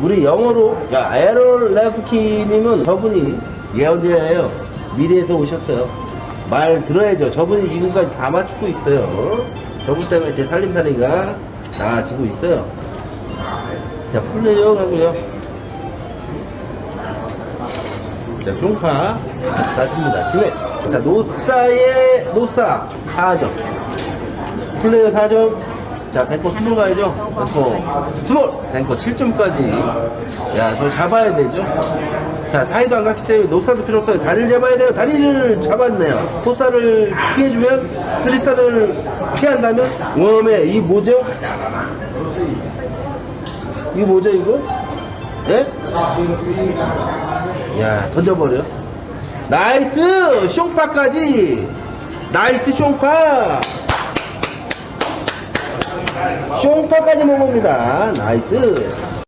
우리 영어로 야 에롤 레프키님은 저분이 예언자예요. 미래에서 오셨어요. 말 들어야죠. 저분이 지금까지 다 맞추고 있어요. 어? 저분 때문에 제 살림살이가 나아지고 있어요. 자 플레이어 가고요. 자 중파 같이 가집니다. 진행. 자 노사의 노사. 4점 플레이어 4점 자 뱅커 스몰 가야죠. 뱅커 스몰. 뱅커 7점까지. 야저 잡아야 되죠? 자 타이도 안 갔기 때문에 노사도 필요 없어요. 다리를 잡아야 돼요. 다리를 잡았네요. 포사를 피해주면 스리사를 피한다면 웜에 이 뭐죠 이거 뭐죠 이거? 예? 야 던져버려. 나이스! 쇼파까지! 나이스 쇼파 쇼파까지 먹습니다. 나이스